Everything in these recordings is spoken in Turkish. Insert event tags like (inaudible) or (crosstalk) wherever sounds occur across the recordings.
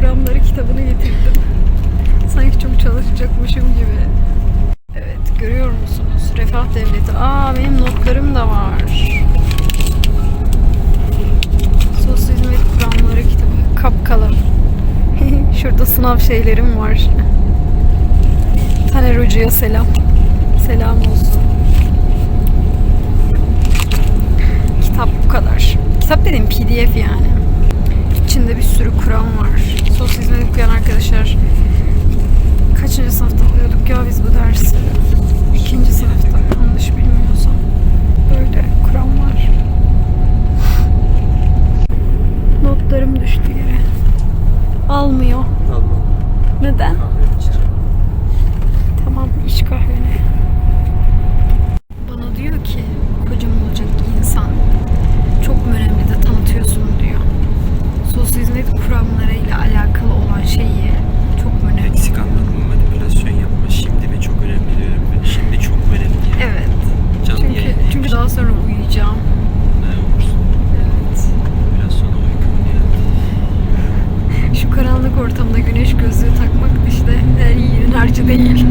Programları kitabını getirdim. Sanki çok çalışacakmışım gibi. Evet görüyor musunuz? Refah Devleti. Aa benim notlarım da var. Sosyal hizmet kuramları kitabı. Kapkalın. (laughs) Şurada sınav şeylerim var. Taner Hoca'ya selam. Selam olsun. Kitap bu kadar. Kitap dedim PDF yani. İçinde bir sürü kuram var. Sosyal Sosyalizme okuyan arkadaşlar kaçıncı sınıfta alıyorduk ya biz bu dersi? İkinci sınıfta yanlış bilmiyorsam. Böyle kuram var. Notlarım düştü yere. Almıyor. Almam. Neden? Tamam iç kahveni. sonra uyuyacağım. Evet. Biraz sonra Şu karanlık ortamda güneş gözlüğü takmak işte en iyi enerji değil.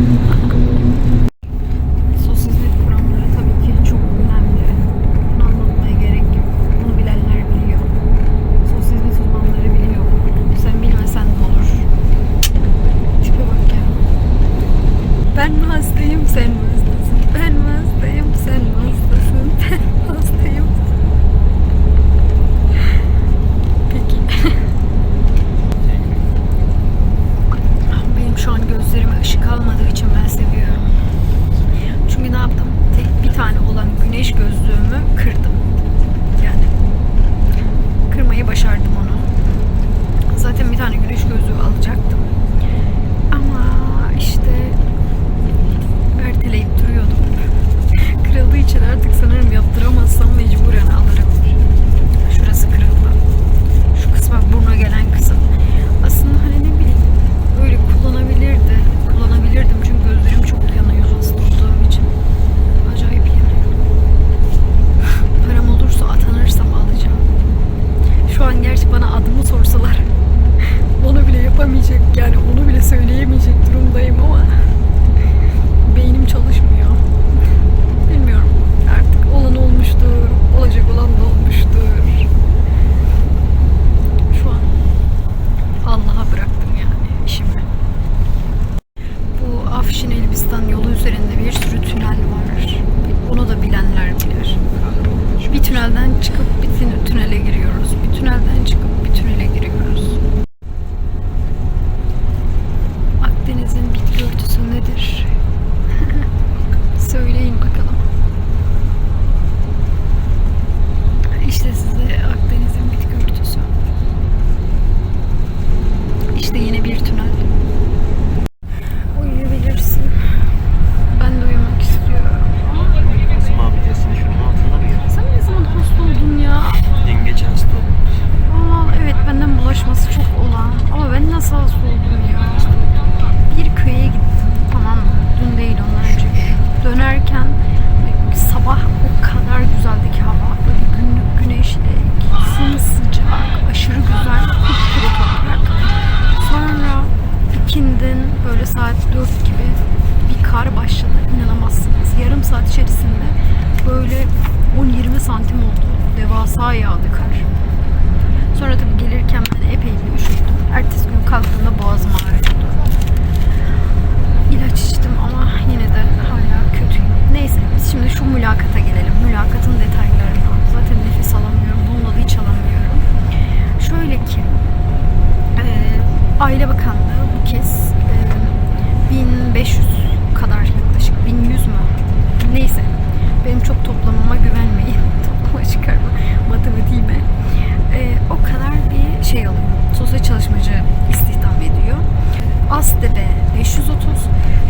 Sağ yağdı kar.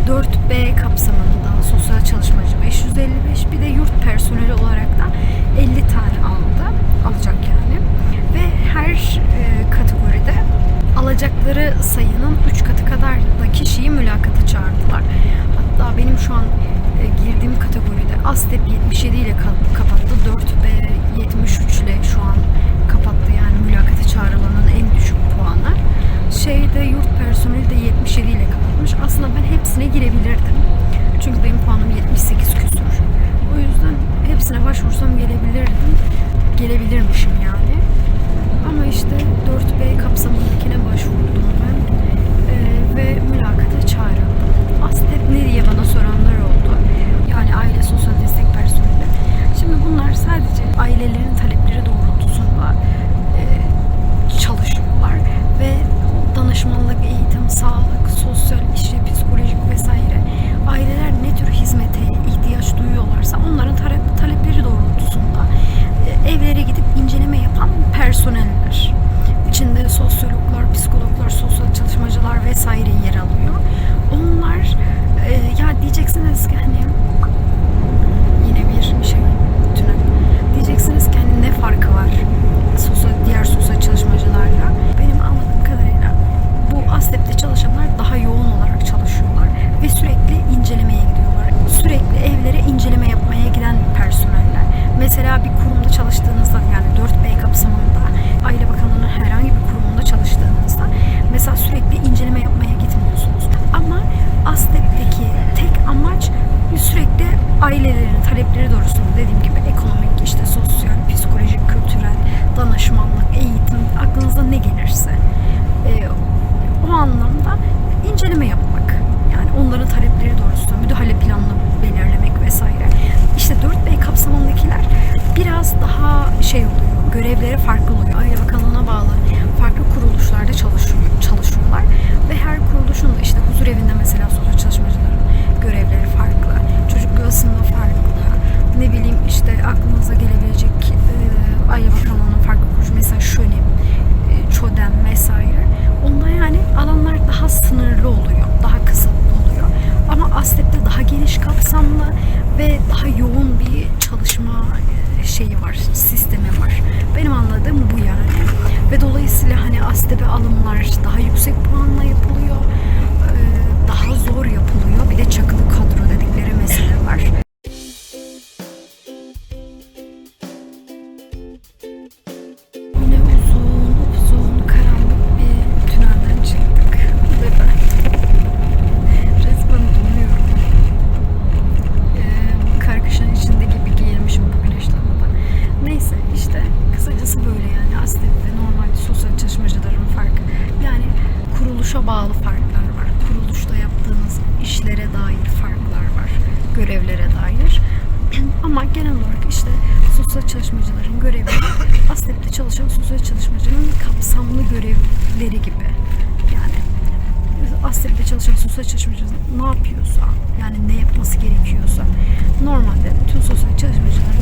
4B kapsamında sosyal çalışmacı 555 bir de yurt personeli olarak da 50 tane aldı. Alacak yani. Ve her e, kategoride alacakları sayının 3 katı kadar da kişiyi mülakata çağırdılar. Hatta benim şu an e, girdiğim kategoride ASTEP 77 ile kapattı. 4B 73 ile şu an kapattı. Yani mülakata çağrılanın en puanlar. Şeyde yurt personeli de 77 ile kapatmış. Aslında ben hepsine girebilirdim. Çünkü benim puanım 78 küsür. O yüzden hepsine başvursam gelebilirdim. Gelebilirmişim yani. Ama işte 4B kapsamındakine başvurdum ben. Ee, ve mülakata çağrıldım. Aslında hep nereye bana soranlar oldu. Yani aile sosyal destek personeli. Şimdi bunlar sadece ailelerin talepleri doğrultusunda e, çalışıyor var ve danışmanlık, eğitim, sağlık, sosyal işe, psikolojik vesaire aileler ne tür hizmete ihtiyaç duyuyorlarsa onların talep, talepleri doğrultusunda e, evlere gidip inceleme yapan personeller. İçinde sosyologlar, psikologlar, sosyal çalışmacılar vesaire yer alıyor. Onlar e, ya diyeceksiniz ki hani yine bir şey tünel. Diyeceksiniz ki hani ne farkı var? Görevleri farklı oluyor. Aile Bakanlığı'na bağlı farklı kuruluşlarda çalışıyor, çalışıyorlar. Ve her kuruluşun işte huzur evinde mesela sosyal çalışmacıların görevleri farklı. Çocuk yuvasında farklı. Ne bileyim işte aklınıza gelebilecek e, Aile Bakanlığı'nın farklı kuruluşu. Mesela şönem, e, ÇODEM vesaire. Onda yani alanlar daha sınırlı oluyor. Daha kısıtlı oluyor. Ama ASDEP'te daha geniş kapsamlı ve daha yoğun bir çalışma e, şeyi var, sistemi var. Benim anladığım bu yani. Ve dolayısıyla hani ASDEP'e alımlar daha yüksek puanla yapılıyor. Daha zor yapılıyor. Bir de çakılı kadro dedikleri mesele var. Sosyal çalışmacı ne yapıyorsa, yani ne yapması gerekiyorsa. Normalde bütün sosyal çalışmacıların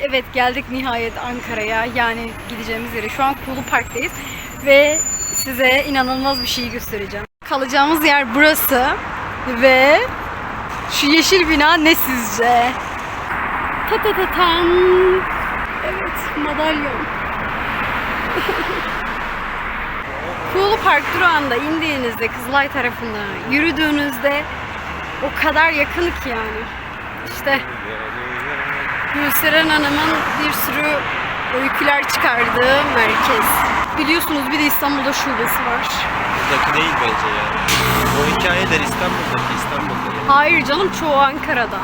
Evet geldik nihayet Ankara'ya yani gideceğimiz yere. Şu an Kulu Park'tayız ve size inanılmaz bir şeyi göstereceğim. Kalacağımız yer burası ve şu yeşil bina ne sizce? Ta ta ta tan. Evet madalyon. (laughs) Kulu Park durağında indiğinizde Kızılay tarafına yürüdüğünüzde o kadar yakın ki yani. İşte Gülseren Hanım'ın bir sürü öyküler çıkardığı merkez. Biliyorsunuz bir de İstanbul'da şubesi var. Buradaki değil bence yani. O hikayeler İstanbul'daki İstanbul'da. yani. Hayır canım çoğu Ankara'da.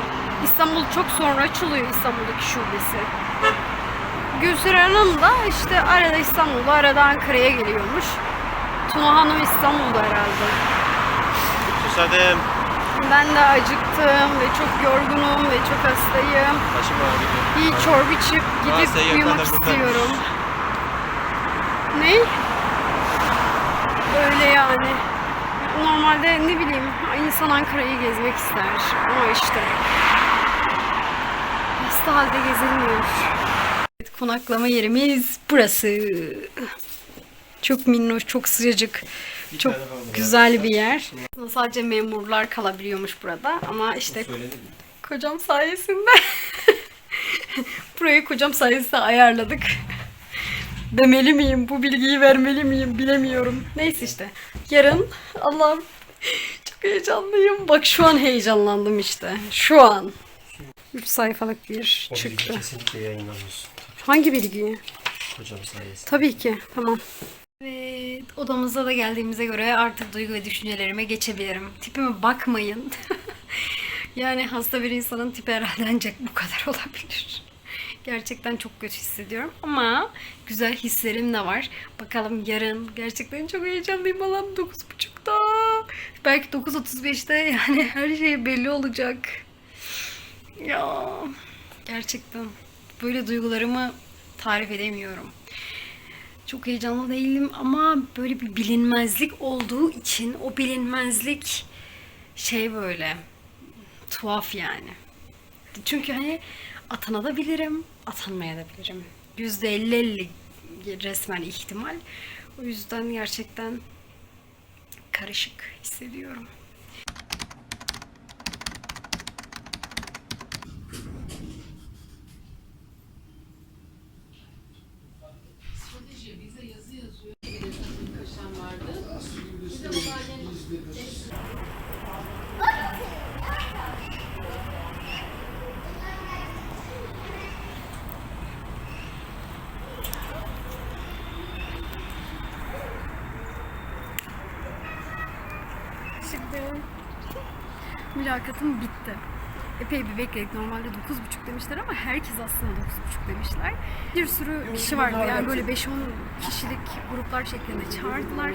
İstanbul çok sonra açılıyor İstanbul'daki şubesi. Gülseren Hanım da işte arada İstanbul'da arada Ankara'ya geliyormuş. Tuna Hanım İstanbul'da herhalde. Susadem Ben de acıktım ve çok yorgunum ve çok hastayım. Başım ağrıyor. Bir çorba içip gidip yakında uyumak istiyorum. (laughs) Ne? Öyle yani. Normalde ne bileyim insan Ankara'yı gezmek ister. Ama işte hasta halde gezilmiyor. Evet, konaklama yerimiz burası. Çok minnoş, çok sıcacık, çok güzel bir yer. Sadece memurlar kalabiliyormuş burada ama işte? Kocam sayesinde. (laughs) Burayı kocam sayesinde ayarladık. Demeli miyim? Bu bilgiyi vermeli miyim? Bilemiyorum. Neyse işte. Yarın Allah'ım çok heyecanlıyım. Bak şu an heyecanlandım işte. Şu an. 3 sayfalık bir O çıktı. kesinlikle yayınlanıyorsun. Hangi bilgiyi? Hocam sayesinde. Tabii ki. Tamam. Evet, odamıza da geldiğimize göre artık duygu ve düşüncelerime geçebilirim. Tipime bakmayın. (laughs) yani hasta bir insanın tipi herhalde ancak bu kadar (laughs) olabilir. Gerçekten çok kötü hissediyorum ama güzel hislerim de var. Bakalım yarın gerçekten çok heyecanlıyım falan 9.30'da. Belki 9.35'te yani (laughs) her şey belli olacak. Ya gerçekten böyle duygularımı tarif edemiyorum. Çok heyecanlı değilim ama böyle bir bilinmezlik olduğu için o bilinmezlik şey böyle tuhaf yani. Çünkü hani atanabilirim, atanmayabilirim. Yüzde elli elli resmen ihtimal. O yüzden gerçekten karışık hissediyorum. Şimdi mülakatım bitti. Epey bir bekledik. Normalde 9.30 demişler ama herkes aslında 9.30 demişler. Bir sürü kişi vardı. Yani böyle 5-10 kişilik gruplar şeklinde çağırdılar.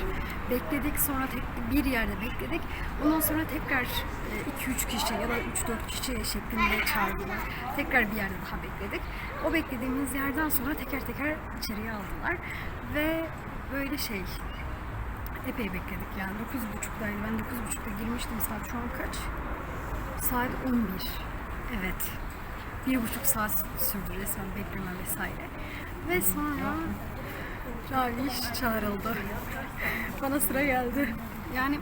Bekledik. Sonra tek bir yerde bekledik. Ondan sonra tekrar 2-3 kişi ya da 3-4 kişi şeklinde çağırdılar. Tekrar bir yerde daha bekledik. O beklediğimiz yerden sonra teker teker içeriye aldılar. Ve böyle şey Epey bekledik yani 9.30'daydı. Ben 9.30'da girmiştim saat şu an kaç? Saat 11. Evet. Bir buçuk saat sürdü resmen bekleme vesaire. Ve sonra Raviş çağrıldı. Bana sıra geldi. Yani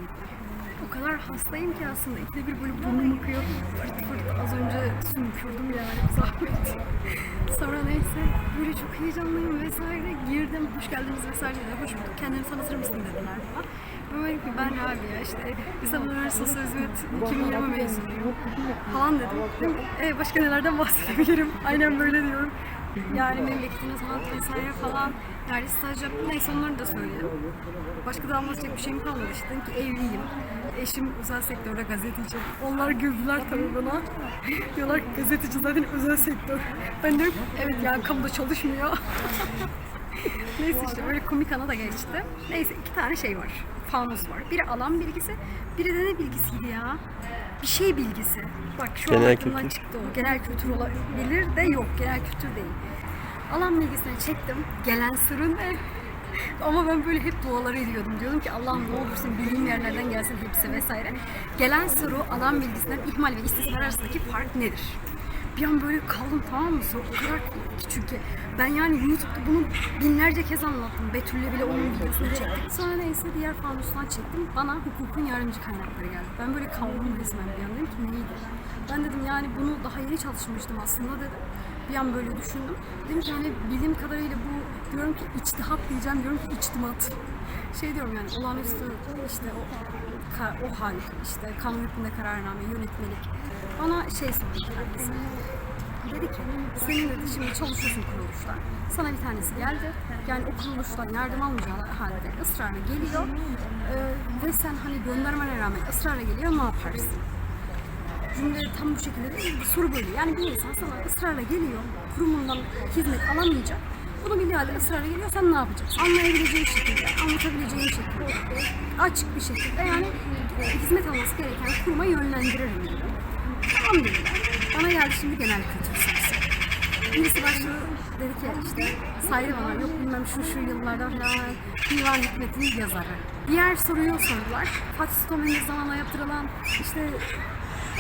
o kadar hastayım ki aslında ikide bir böyle burnum akıyor. Fırt fırt az önce sümkürdüm yani zahmet. Sonra neyse böyle çok heyecanlıyım vesaire girdim. Hoş geldiniz vesaire dedi. Hoş bulduk. Kendini tanıtır mısın dediler bana. Böyle ki ben Rabia işte İstanbul Üniversitesi Hizmet 2020 mezunuyum falan dedim. e, başka nelerden bahsedebilirim? (laughs) Aynen böyle diyorum. Yani memleketine sanat vesaire falan. Yani staj yaptım. Neyse onları da söyledim. Başka da anlatacak bir şeyim kalmadı işte. Dedim ki evliyim. Eşim özel sektörde gazeteci. Onlar güldüler tabii bana. (laughs) Diyorlar ki gazeteci zaten özel sektör. Ben de evet yani kamuda çalışmıyor. (laughs) Neyse işte böyle komik ana da geçti. Neyse iki tane şey var. Fanus var. Biri alan bilgisi, biri de ne bilgisiydi ya? Bir şey bilgisi. Bak şu an Genel aklımdan kültür. çıktı o. Genel kültür olabilir de yok. Genel kültür değil. Alan bilgisini çektim. Gelen sırrı ne? (laughs) Ama ben böyle hep dualar ediyordum. Diyordum ki Allah'ım ne olursun bildiğim yerlerden gelsin hepsi vesaire. Gelen soru alan bilgisinden ihmal ve istismar arasındaki fark nedir? Bir an böyle kaldım tamam mı? Soru o kadar ki çünkü ben yani YouTube'da bunu binlerce kez anlattım. Betül'le bile onun videosunu çektik. Sonra neyse diğer fanustan çektim. Bana hukukun yardımcı kaynakları geldi. Ben böyle kaldım resmen bir an dedim ki neydi? Ben dedim yani bunu daha yeni çalışmıştım aslında dedim. Bir an böyle düşündüm. Dedim ki hani bildiğim kadarıyla bu diyorum ki içtihat diyeceğim diyorum ki içtimat. Şey diyorum yani olağanüstü işte o, o hal işte kanun hükmünde kararname, yönetmelik. Bana şey sordu kendisi. Dedi ki senin dedi şimdi çalışıyorsun kuruluşta. Sana bir tanesi geldi. Yani o kuruluştan yardım almayacağı halde ısrarla geliyor. Ee, ve sen hani göndermene rağmen ısrarla geliyor ne yaparsın? cümle tam bu şekilde değil, bir soru böyle. Yani bir insan sana ısrarla geliyor, kurumundan hizmet alamayacak. Bunu bildiği halde ısrarla geliyor, sen ne yapacaksın? Anlayabileceğin şekilde, anlatabileceğin şekilde, açık bir şekilde yani hizmet alması gereken kuruma yönlendiririm dedim. Tamam dediler. Bana geldi şimdi genel kültür sorusu. Birisi başladı dedi ki işte saydı bana yok bilmem şu şu yıllarda falan divan hikmetin yazarı. Diğer soruyu sordular. Fatih Sultan zamanında yaptırılan işte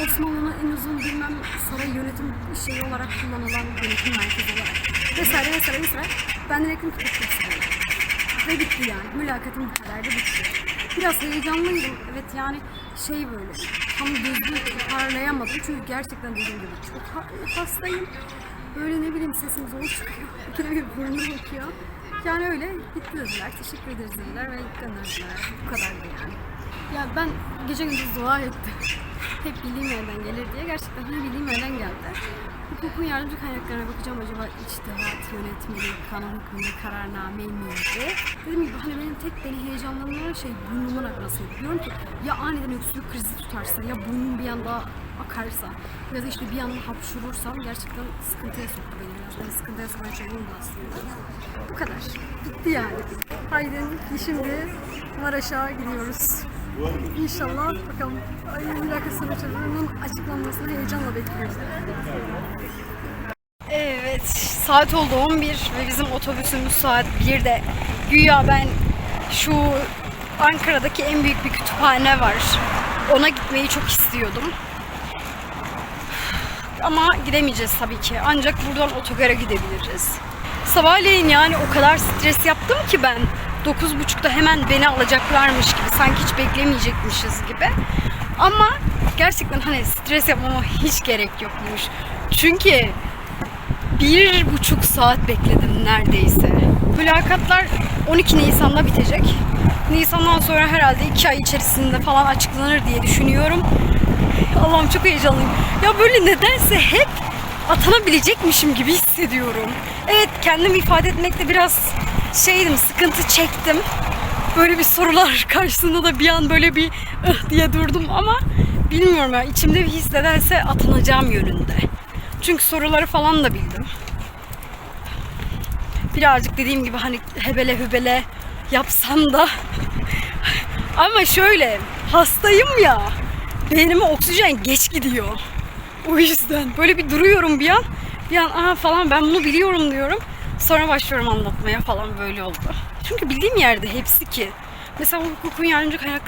Osmanlı'nın en uzun bilmem saray yönetim şeyi olarak kullanılan yönetim merkezi olarak vesaire vesaire vesaire. Ben de reklam tutmak istedim. Ve bitti yani. Mülakatım bu kadardı bitti. Biraz heyecanlıydım. Evet yani şey böyle tam düzgün toparlayamadım. Çünkü gerçekten dediğim gibi çok ha- hastayım. Böyle ne bileyim sesim zor çıkıyor. İkide (laughs) bir burnum bakıyor. Yani öyle gitti dediler. Teşekkür ederiz dediler ve gönderdiler. Bu kadardı yani. Ya ben gece gündüz dua ettim. (laughs) Hep bildiğim yerden gelir diye. Gerçekten hani bildiğim yerden geldi. Hukukun yardımcı kaynaklarına bakacağım acaba içtihat, yönetmelik, kanun hükmünde kararname miydi? Dediğim gibi hani benim tek beni heyecanlandıran şey burnumun akmasıydı. Diyorum ki ya aniden öksürük krizi tutarsa ya burnum bir anda akarsa ya da işte bir anda hapşurursam gerçekten sıkıntıya soktu beni biraz. Beni sıkıntıya sokan şey buydu aslında. Bu kadar. Bitti yani. Haydi şimdi Maraş'a gidiyoruz. İnşallah bakalım. Ay mülakat sonuçlarının açıklanmasını heyecanla bekliyoruz. Evet, saat oldu 11 ve bizim otobüsümüz saat 1'de. Güya ben şu Ankara'daki en büyük bir kütüphane var. Ona gitmeyi çok istiyordum. Ama gidemeyeceğiz tabii ki. Ancak buradan otogara gidebiliriz. Sabahleyin yani o kadar stres yaptım ki ben. 9.30'da hemen beni alacaklarmış gibi. Sanki hiç beklemeyecekmişiz gibi. Ama gerçekten hani stres yapmama hiç gerek yokmuş. Çünkü bir buçuk saat bekledim neredeyse. Mülakatlar 12 Nisan'da bitecek. Nisan'dan sonra herhalde 2 ay içerisinde falan açıklanır diye düşünüyorum. Allah'ım çok heyecanlıyım. Ya böyle nedense hep atanabilecekmişim gibi hissediyorum. Evet kendimi ifade etmekte biraz şeydim, sıkıntı çektim. Böyle bir sorular (laughs) karşısında da bir an böyle bir ıh diye durdum ama bilmiyorum ya içimde bir his nedense atanacağım yönünde. Çünkü soruları falan da bildim. Birazcık dediğim gibi hani hebele hübele yapsam da (laughs) ama şöyle hastayım ya beynime oksijen geç gidiyor. O yüzden böyle bir duruyorum bir an. Bir an aha falan ben bunu biliyorum diyorum. Sonra başlıyorum anlatmaya falan böyle oldu. Çünkü bildiğim yerde hepsi ki. Mesela hukukun yardımcı kaynak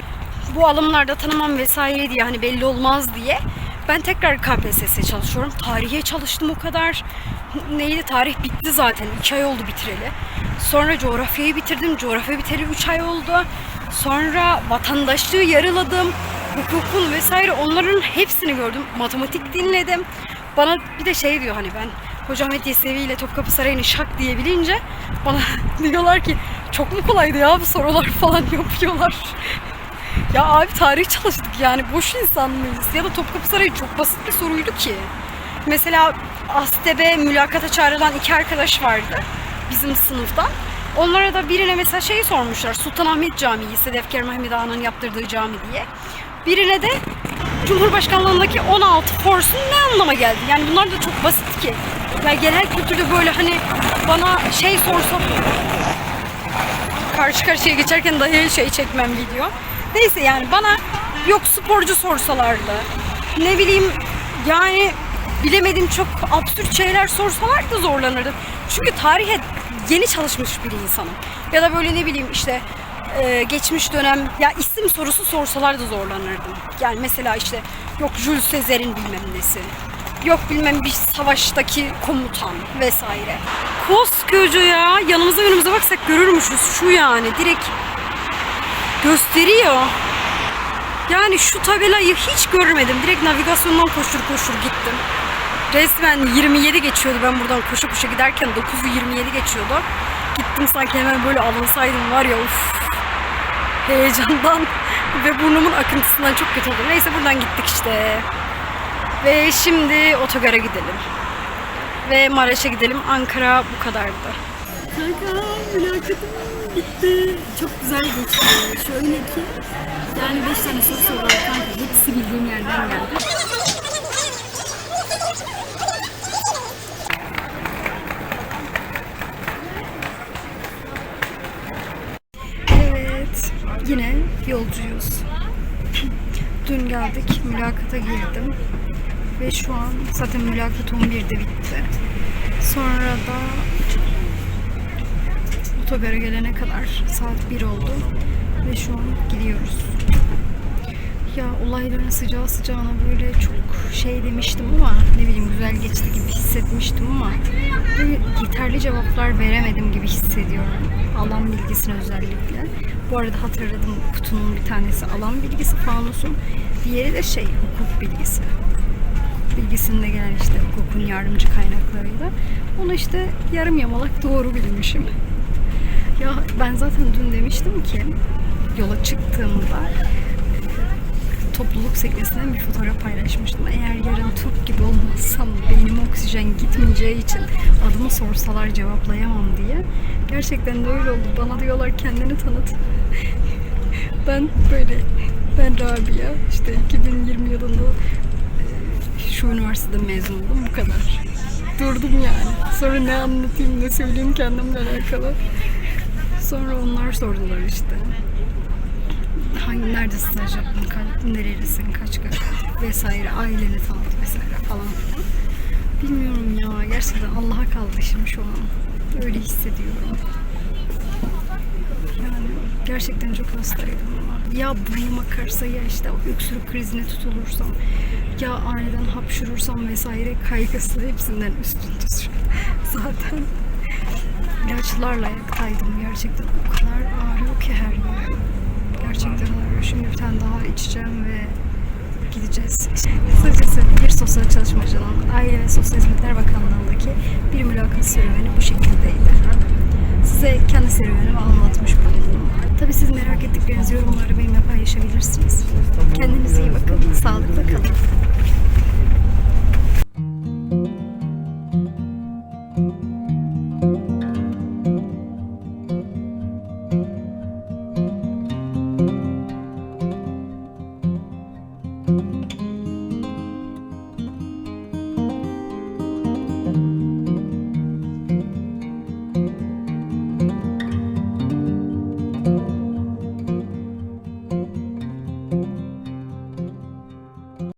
bu alımlarda tanımam vesaire diye hani belli olmaz diye ben tekrar KPSS çalışıyorum. Tarihe çalıştım o kadar. Neydi tarih bitti zaten. 2 ay oldu bitireli. Sonra coğrafyayı bitirdim. Coğrafya biteli 3 ay oldu. Sonra vatandaşlığı yarıladım. Hukukun vesaire onların hepsini gördüm. Matematik dinledim. Bana bir de şey diyor hani ben Hoca Ahmet Yesevi ile Topkapı Sarayı'nı şak diye bilince bana (laughs) diyorlar ki çok mu kolaydı ya bu sorular (laughs) falan yapıyorlar. Ya abi tarih çalıştık yani boş insan mıyız? Ya da Topkapı Sarayı çok basit bir soruydu ki. Mesela Astebe mülakata çağrılan iki arkadaş vardı bizim sınıftan. Onlara da birine mesela şey sormuşlar. Sultanahmet Camii, Sedef Kerim Mehmet Ağa'nın yaptırdığı cami diye. Birine de Cumhurbaşkanlığındaki 16 forsun ne anlama geldi? Yani bunlar da çok basit ki. Yani genel kültürde böyle hani bana şey sorsa karşı karşıya geçerken dahi şey çekmem video. Neyse yani bana yok sporcu sorsalardı. Ne bileyim yani bilemediğim çok absürt şeyler sorsalar da zorlanırdım. Çünkü tarihe yeni çalışmış bir insanım. Ya da böyle ne bileyim işte e, geçmiş dönem ya isim sorusu sorsalar da zorlanırdım. Yani mesela işte yok Jules Caesar'in bilmem nesi. Yok bilmem bir savaştaki komutan vesaire. Koskoca ya yanımıza önümüze baksak görürmüşüz şu yani direkt gösteriyor. Yani şu tabelayı hiç görmedim. Direkt navigasyondan koştur koştur gittim. Resmen 27 geçiyordu ben buradan koşu koşu giderken 9'u 27 geçiyordu. Gittim sanki hemen böyle alınsaydım var ya uf. Heyecandan (laughs) ve burnumun akıntısından çok kötü oldu. Neyse buradan gittik işte. Ve şimdi otogara gidelim. Ve Maraş'a gidelim. Ankara bu kadardı. Kanka mülakatım bitti. Çok güzel geçti. Şöyle ki yani 5 tane soru sorular kanka. Hepsi bildiğim yerden geldi. Evet. Yine yolcuyuz. Dün geldik, mülakata girdim. Ve şu an zaten mülakat 11'de bitti. Sonra da otogara gelene kadar saat 1 oldu. Ve şu an gidiyoruz. Ya olayların sıcağı sıcağına böyle çok şey demiştim ama ne bileyim güzel geçti gibi hissetmiştim ama yeterli cevaplar veremedim gibi hissediyorum. Alan bilgisine özellikle. Bu arada hatırladım kutunun bir tanesi alan bilgisi fanusun. Diğeri de şey hukuk bilgisi. Bilgisinde gelen işte hukukun yardımcı kaynaklarıyla. Onu işte yarım yamalak doğru bilmişim. Ya ben zaten dün demiştim ki yola çıktığımda topluluk sekmesinden bir fotoğraf paylaşmıştım. Eğer yarın Türk gibi olmazsam beynime oksijen gitmeyeceği için adımı sorsalar cevaplayamam diye. Gerçekten de öyle oldu. Bana diyorlar kendini tanıt. (laughs) ben böyle ben Rabia işte 2020 yılında e, şu üniversitede mezun oldum bu kadar. Durdum yani. Sonra ne anlatayım ne söyleyeyim kendimle alakalı. Sonra onlar sordular işte hangi nerede staj yaptın, ka- nerelisin, kaç kaç vesaire, aileni tanıt vesaire falan. Bilmiyorum ya, gerçekten Allah'a kaldı şimdi şu an. Öyle hissediyorum. Gerçekten çok hastaydım ama. Ya burnum akarsa ya işte o öksürük krizine tutulursam ya aniden hapşurursam vesaire kaygısı hepsinden üstün tutuyor. (laughs) Zaten ilaçlarla ayaktaydım gerçekten. O kadar ağrıyor ki her yerim. Gerçekten ağrıyor. Şimdi bir tane daha içeceğim ve gideceğiz. Kısacası bir sosyal çalışmacının Aile ve Sosyal Hizmetler Bakanlığı'ndaki bir mülakat serüveni bu şekildeydi. Size kendi serüvenimi anlatmış bulundum. Tabii siz merak ettiklerinizi yorumlarda benimle paylaşabilirsiniz. Kendinize iyi bakın. Sağlıkla kalın.